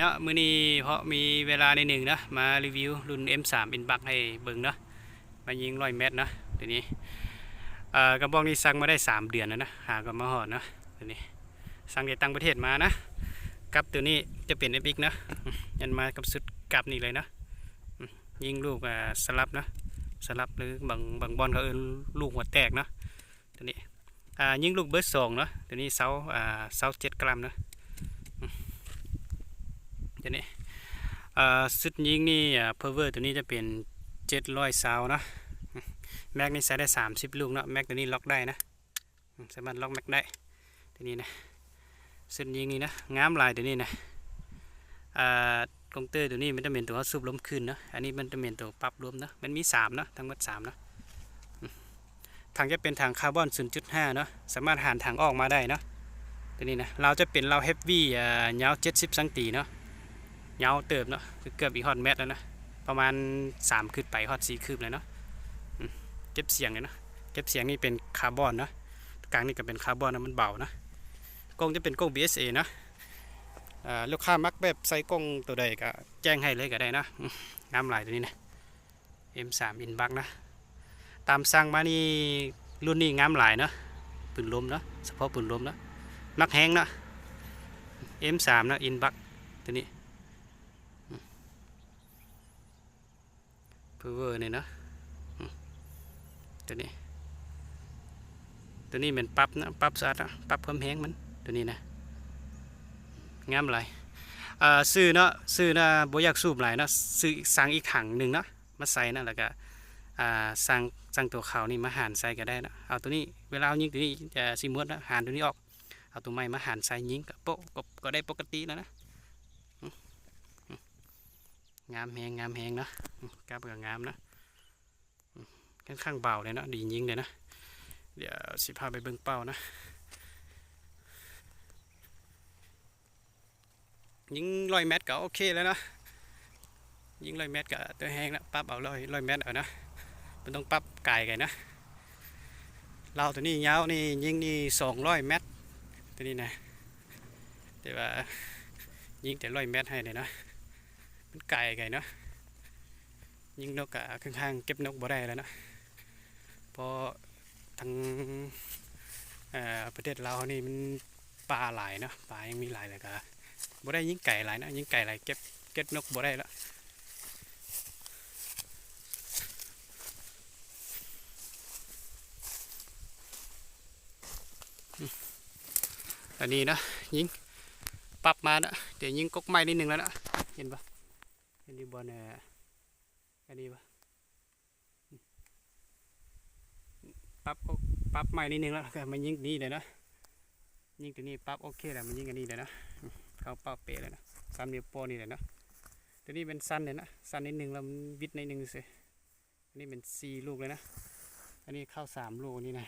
เนาะมื้อนี้เพราะมีเวลาในหนึ่งนะมารีวิวรุ่น M3 อินบักให้เบิ่งเนาะมายิงร้อยเมตรเนาะตัวนี้กระบอกนี้สั่งมาได้ 3 เดือนแล้วนะหาก็มาหอดเนาะตัวนี้สั่งจากต่างประเทศมานะกับตัวนี้จะเป็น FX เนาะอืมยันมากับสุดกับนี่เลยเนาะยิงลูกสลับเนาะสลับหรือบางบางบอลเขาเอินลูกหัวแตกเนาะตัวนี้ยิงลูกเบิร์สองเนาะตัวนี้เสาเสาเจ็ดกรัมเนาะ ตัวนี้เอ่อสุดยิงนี่เพอ่า power ตัวนี้จะเป็น700ซาวเนาะแม็กนี่ใช้ได้30ลูกเนาะแม็กตัวนี้ล็อกได้นะสามารถล็อกแม็กได้ตัวนี้นะสุดยิงนี่นะงามลายตัวนี้นะอ่ากงเตอร์ตัวนี้มันจะเป็นตัวสูบล้มขึ้นเนาะอันนี้มันจะเป็นตัวปรับลมเนาะมันมี3เนาะทั้งหมด3เนาะทางจะเป็นทางคาร์บอน 0.5 เนาะ สามารถหานทางออกมาได้เนาะ ตัวนี้นะ เราจะเป็นเราเฮฟวี่อ่ายาว 70 สังตีเนาะ เงาเติบเนาะคือเกือบอีฮอตแมทแล้วนะประมาณ3คืบไปฮอต4คืบเลยเนาะเก็บเสียงเลยเนาะเก็บเสียงนี่เป็นคาร์บอนเนาะกลางนี่ก็เป็นคาร์บอนนะมันเบานะกล้องจะเป็นกล้อง BSA นะอ่าลูกค้ามักแบบใส่กล้องตัวใดก็แจ้งให้เลยก็ได้นะงามหลายตัวนี้นะ M3 อินบักนะ ตามสั่งมานี่รุ่นนี้งามหลายเนาะปืนลมเนาะเฉพาะปืนลมเนาะมักแห้งเนาะ M3 นะอินบักตัวนี้ เพเวอร์นี่เนาะตัวนี้ ตัวนี้เป็นปรับนะปรับสะอาดนะปรับความแห้งมันตัวนี้นะงามหลายซื้อเนาะซื้อนะโบอยากสูบหลายเนาะซื้อสั่งอีกถังหนึ่งเนาะมาใส่นะแล้วก็สั่งสั่งตัวเขานี่มาหั่นใส่ก็ได้นะเอาตัวนี้เวลาเอายิงตัวนี้จะสิมวดนะหั่นตัวนี้ออกเอาตัวไม้มาหั่นใส่ยิงก็โปะก็ได้ปกติแล้วนะ งามแหงงามแหงเนาะกราบกับงามนะค่อนข้างเบาเลยเนาะดียิงเลยนะ เดี๋ยวสิพาไปเบิ่งเป้านะยิงร้อยเมตรก็โอเคแล้วนะยิงร้อยเมตรก็ตัวแห้งแล้วปรับเอาร้อยร้อยเมตรเอานะมันต้องปรับไกลกันนะเราตัวนี้ยาวนี่ยิงนี่สองร้อยเมตรตัวนี้นะแต่ว่ายิงแต่ร้อยเมตรให้เลยนะ มันไกลไกลเนาะยิงนกอะข้างๆเก็บนกบ่ได้แล้วเนาะเพราะทางประเทศลานี่มันปลาหลายเนาะปลายังมีหลายเลยก็บ่ได้ยิงไก่หลายเนาะยิงไก่หลายเก็บเก็บนกบ่ได้แล้วอันนี้นะยิงปรับมานะเดี๋ยวยิงกกไม้นิดนึงแล้วนะเห็นปะ เห็นดีบอลเนี่ยอันนี้ปะปรับปรับใหม่นิดนึงแล้วก็มันยิงนี่เลยนะยิงตัวนี้ปรับโอเคแล้วมันยิงอันนี้เลยนะเข้าเป้าเป๊ะเลยนะสามนิ้วโป้นี่เลยนะตัวนี้เป็นสั้นเลยนะสั้นนิดนึงแล้ววิดนิดนึงสิอันนี้เป็นสี่ลูกเลยนะอันนี้เข้าสามลูกนี่นะ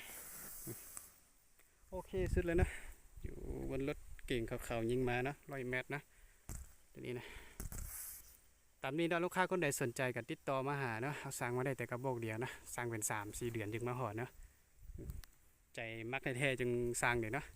โอเคสุดเลยนะอยู่บนรถเก่งเขาๆยิงมานะร้อยเมตรนะตัวนี้นะามนี้เนาะลูกค้าคนใดสนใจกันติดต่อมาหาเนาะเอาสั่งมาได้แต่กระบอกเดียวนะสั่งเป็นสามสี่เดือนจึงมาหอดเนาะใจมักแท้ๆจึงสั่งเดี๋ยวเนาะ